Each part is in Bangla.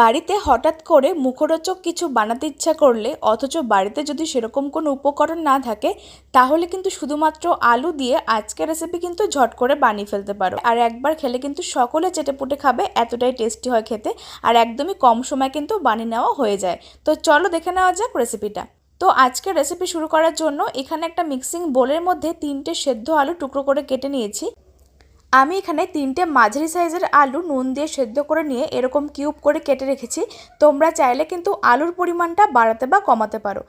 বাড়িতে হঠাৎ করে মুখরোচক কিছু বানাতে ইচ্ছা করলে, অথচ বাড়িতে যদি সেরকম কোনো উপকরণ না থাকে, তাহলে কিন্তু শুধুমাত্র আলু দিয়ে আজকের রেসিপি কিন্তু ঝট করে বানিয়ে ফেলতে পারো। আর একবার খেলে কিন্তু সকলে চেটেপুটে খাবে, এতটাই টেস্টি হয় খেতে, আর একদমই কম সময় কিন্তু বানিয়ে নেওয়া হয়ে যায়। তো চলো দেখে নেওয়া যাক রেসিপিটা তো আজকের রেসিপি শুরু করার জন্য এখানে একটা মিক্সিং বোলের মধ্যে তিনটে সেদ্ধ আলু টুকরো করে কেটে নিয়েছি। আমি এখানে তিনটে মাঝারি সাইজের আলু নুন দিয়ে সেদ্ধ করে নিয়ে এরকম কিউব করে কেটে রেখেছি। তোমরা চাইলে কিন্তু আলুর পরিমাণটা বাড়াতে বা কমাতে পারো।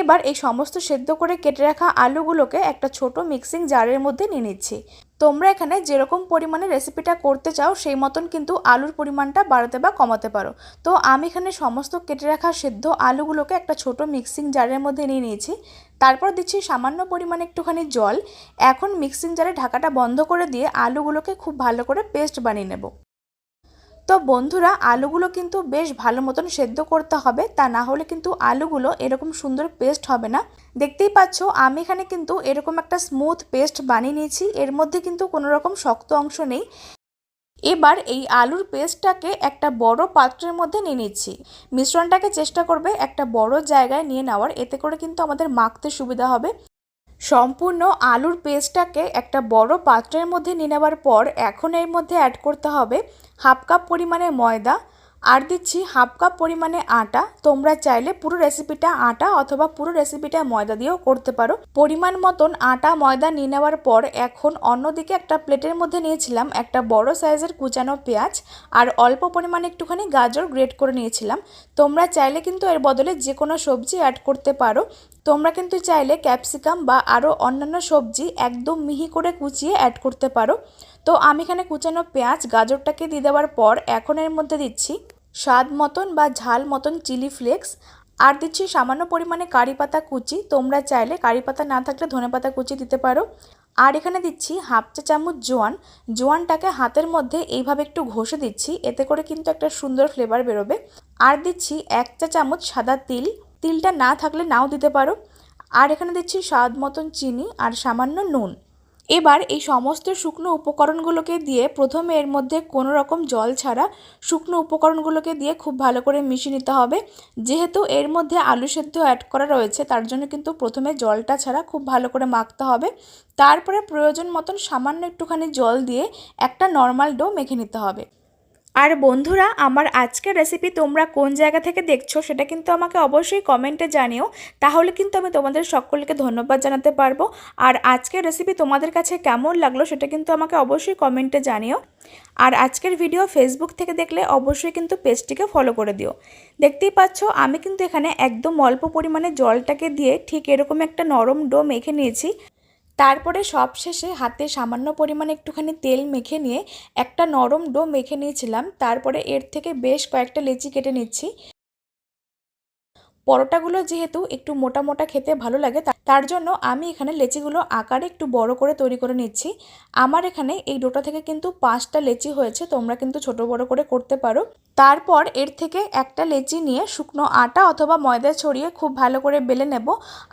এবার এই সমস্ত সেদ্ধ করে কেটে রাখা আলুগুলোকে একটা ছোট মিক্সিং জারের মধ্যে নিয়ে নিচ্ছি। তোমরা এখানে যেরকম পরিমাণে রেসিপিটা করতে চাও, সেই মতন কিন্তু আলুর পরিমাণটা বাড়াতে বা কমাতে পারো। তো আমি এখানে সমস্ত কেটে রাখা সেদ্ধ আলুগুলোকে একটা ছোট মিক্সিং জারের মধ্যে নিয়ে নিয়েছি। তারপর দিচ্ছি সামান্য পরিমাণে একটুখানি জল। এখন মিক্সিং জারে ঢাকাটা বন্ধ করে দিয়ে আলুগুলোকে খুব ভালো করে পেস্ট বানিয়ে নেব। তো বন্ধুরা, আলুগুলো কিন্তু বেশ ভালো মতন সেদ্ধ করতে হবে। তা না হলে কিন্তু আলুগুলো এরকম সুন্দর পেস্ট হবে না। দেখতেই পাচ্ছ, আমি এখানে কিন্তু এরকম একটা স্মুথ পেস্ট বানিয়ে নিয়েছি। এর মধ্যে কিন্তু কোনো রকম শক্ত অংশ নেই। এবার এই আলুর পেস্টটাকে একটা বড় পাত্রের মধ্যে নিয়ে নিচ্ছি। মিশ্রণটাকে চেষ্টা করবে একটা বড় জায়গায় নিয়ে নেওয়ার। এতে করে কিন্তু আমাদের মাখতে সুবিধা হবে। সম্পূর্ণ আলুর পেস্টটাকে একটা বড় পাত্রের মধ্যে নিয়ে নেওয়ার পর এখন এর মধ্যে অ্যাড করতে হবে হাফ কাপ পরিমাণে ময়দা আর দিচ্ছি হাফ কাপ পরিমাণে আটা। তোমরা চাইলে পুরো রেসিপিটা আটা অথবা পুরো রেসিপিটা ময়দা দিয়েও করতে পারো। পরিমাণ মতন আটা, ময়দা নিয়ে নেওয়ার পর এখন অন্যদিকে একটা প্লেটের মধ্যে নিয়েছিলাম একটা বড় সাইজের কুচানো পেঁয়াজ আর অল্প পরিমাণে একটুখানি গাজর গ্রেট করে নিয়েছিলাম। তোমরা চাইলে কিন্তু এর বদলে যে কোনো সবজি অ্যাড করতে পারো। তোমরা কিন্তু চাইলে ক্যাপসিকাম বা আরও অন্যান্য সবজি একদম মিহি করে কুচিয়ে অ্যাড করতে পারো। তো আমি এখানে কুচানো পেঁয়াজ, গাজরটাকে দিয়ে দেওয়ার পর এখন এর মধ্যে দিচ্ছি স্বাদ মতন বা ঝাল মতন চিলি ফ্লেক্স। আর দিচ্ছি সামান্য পরিমাণে কারি পাতা কুচি, তোমরা চাইলে কারি পাতা না থাকলে ধনে পাতা কুচি দিতে পারো। আর এখানে দিচ্ছি হাফ চা চামচ জোয়ান, জোয়ানটাকে হাতের মধ্যে এইভাবে একটু ঘষে দিচ্ছি, এতে করে কিন্তু একটা সুন্দর ফ্লেভার বেরোবে। আর দিচ্ছি এক চা চামচ সাদা তিল তিলটা না থাকলে নাও দিতে পারো। আর এখানে দিচ্ছি স্বাদ মতন চিনি আর সামান্য নুন। এবার এই সমস্ত শুকনো উপকরণগুলোকে দিয়ে প্রথমে এর মধ্যে কোনো রকম জল ছাড়া শুকনো উপকরণগুলোকে দিয়ে খুব ভালো করে মিশিয়ে নিতে হবে। যেহেতু এর মধ্যে আলু সেদ্ধ অ্যাড করা রয়েছে, তার জন্য কিন্তু প্রথমে জলটা ছাড়া খুব ভালো করে মাখতে হবে। তারপরে প্রয়োজন মতন সামান্য একটুখানি জল দিয়ে একটা নর্মাল ডো মেখে নিতে হবে। আর বন্ধুরা, আমার আজকের রেসিপি তোমরা কোন জায়গা থেকে দেখছ সেটা কিন্তু আমাকে অবশ্যই কমেন্টে জানিও। তাহলে কিন্তু আমি তোমাদের সকলকে ধন্যবাদ জানাতে পারব। আর আজকের রেসিপি তোমাদের কাছে কেমন লাগল সেটা কিন্তু আমাকে অবশ্যই কমেন্টে জানিও। আর আজকের ভিডিও ফেসবুক থেকে দেখলে অবশ্যই কিন্তু পেজটিকে ফলো করে দিও। দেখতেই পাচ্ছ, আমি কিন্তু এখানে একদম অল্প পরিমাণে জলটাকে দিয়ে ঠিক এরকম একটা নরম ডো মেখে নিয়েছি। তারপরে সব শেষে হাতে সামান্য পরিমাণে একটুখানি তেল মেখে নিয়ে একটা নরম ডো মেখে নিয়েছিলাম। তারপরে এর থেকে বেশ কয়েকটা লেচি কেটে নিচ্ছি। পরোটাগুলো যেহেতু একটু মোটা মোটা খেতে ভালো লাগে তার জন্য আমি এখানে লেচিগুলো আকারে একটু বড় করে তৈরি করে নিচ্ছি। আমার এখানে এই ডোটা থেকে কিন্তু পাঁচটা লেচি হয়েছে, তোমরা কিন্তু ছোট বড় করে করতে পারো। তারপর এর থেকে একটা লেচি নিয়ে শুকনো আটা অথবা ময়দা ছড়িয়ে খুব ভালো করে বেলে নেব।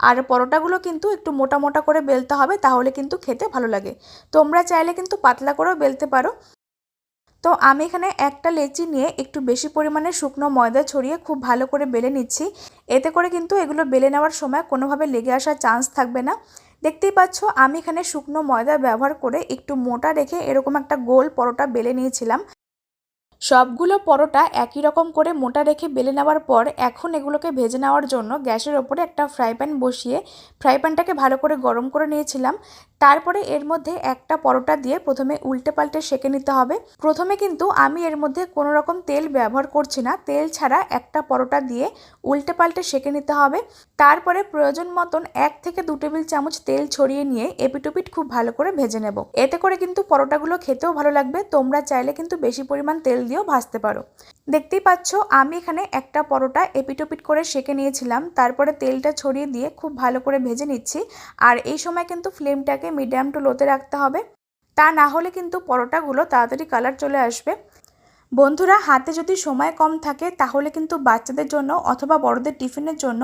আর পরোটাগুলো কিন্তু একটু মোটা মোটা করে বেলতে হবে, তাহলে কিন্তু খেতে ভালো লাগে। তোমরা চাইলে কিন্তু পাতলা করেও বেলতে পারো। তো আমি এখানে একটা লেচি নিয়ে একটু বেশি পরিমাণে শুকনো ময়দা ছড়িয়ে খুব ভালো করে বেলে নিচ্ছি। এতে করে কিন্তু এগুলো বেলে নেওয়ার সময় কোনোভাবে লেগে আসার চান্স থাকবে না। দেখতেই পাচ্ছ, আমি এখানে শুকনো ময়দা ব্যবহার করে একটু মোটা রেখে এরকম একটা গোল পরোটা বেলে নিয়েছিলাম। সবগুলো পরোটা একই রকম করে মোটা রেখে বেলে নেওয়ার পর এখন এগুলোকে ভেজে নেওয়ার জন্য গ্যাসের ওপরে একটা ফ্রাই প্যান বসিয়ে ফ্রাই প্যানটাকে ভালো করে গরম করে নিয়েছিলাম। তারপরে এর মধ্যে একটা পরোটা দিয়ে প্রথমে উল্টে পাল্টে সেঁকে নিতে হবে। প্রথমে কিন্তু আমি এর মধ্যে কোনো রকম তেল ব্যবহার করছি না। তেল ছাড়া একটা পরোটা দিয়ে উল্টে পাল্টে সেঁকে নিতে হবে। তারপরে প্রয়োজন মতন এক থেকে দু টেবিল চামচ তেল ছড়িয়ে নিয়ে এপিটুপিট খুব ভালো করে ভেজে নেব। এতে করে কিন্তু পরোটাগুলো খেতেও ভালো লাগবে। তোমরা চাইলে কিন্তু বেশি পরিমাণ তেল দিয়েও ভাজতে পারো। দেখতেই পাচ্ছ, আমি এখানে একটা পরোটা এপিটোপিট করে সেঁকে নিয়েছিলাম, তারপরে তেলটা ছড়িয়ে দিয়ে খুব ভালো করে ভেজে নিচ্ছি, আর এই সময় কিন্তু ফ্লেমটাকে মিডিয়াম টু লোতে রাখতে হবে। তা না হলে কিন্তু পরোটাগুলো তাড়াতাড়ি কালার চলে আসবে। বন্ধুরা, হাতে যদি সময় কম থাকে, তাহলে কিন্তু বাচ্চাদের জন্য অথবা বড়দের টিফিনের জন্য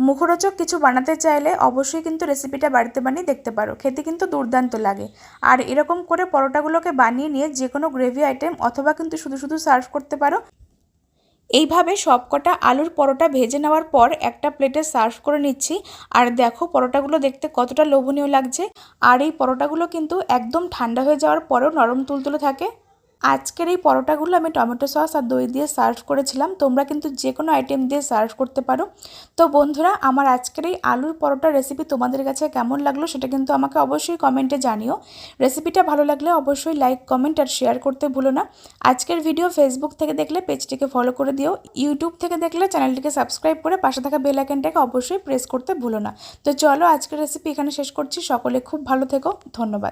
মুখরোচক কিছু বানাতে চাইলে অবশ্যই কিন্তু রেসিপিটা বাড়িতে বানিয়ে দেখতে পারো। খেতে কিন্তু দুর্দান্ত লাগে। আর এরকম করে পরোটাগুলোকে বানিয়ে নিয়ে যে কোনো গ্রেভি আইটেম অথবা কিন্তু শুধু শুধু সার্ভ করতে পারো। এইভাবে সবকটা আলুর পরোটা ভেজে নেওয়ার পর একটা প্লেটে সার্ভ করে নিচ্ছি। আর দেখো পরোটাগুলো দেখতে কতটা লোভনীয় লাগছে। আর এই পরোটাগুলো কিন্তু একদম ঠান্ডা হয়ে যাওয়ার পরেও নরম তুলতুলে থাকে। আজকের এই পরোটাগুলো আমি টমেটো সস আর দই দিয়ে সার্ভ করেছিলাম। তোমরা কিন্তু যে কোনো আইটেম দিয়ে সার্ভ করতে পারো। তো বন্ধুরা, আমার আজকের এই আলুর পরোটার রেসিপি তোমাদের কাছে কেমন লাগল সেটা কিন্তু আমাকে অবশ্যই কমেন্টে জানিও। রেসিপিটা ভালো লাগলে অবশ্যই লাইক কমেন্ট আর শেয়ার করতে ভুলো না। আজকের ভিডিও ফেসবুক থেকে দেখলে পেজটিকে ফলো করে দিও। ইউটিউব থেকে দেখলে চ্যানেলটিকে সাবস্ক্রাইব করে পাশে থাকা বেল আইকনটাকে অবশ্যই প্রেস করতে ভুলো না। তো চলো আজকের রেসিপি এখানে শেষ করছি। সকলে খুব ভালো থেকো। ধন্যবাদ।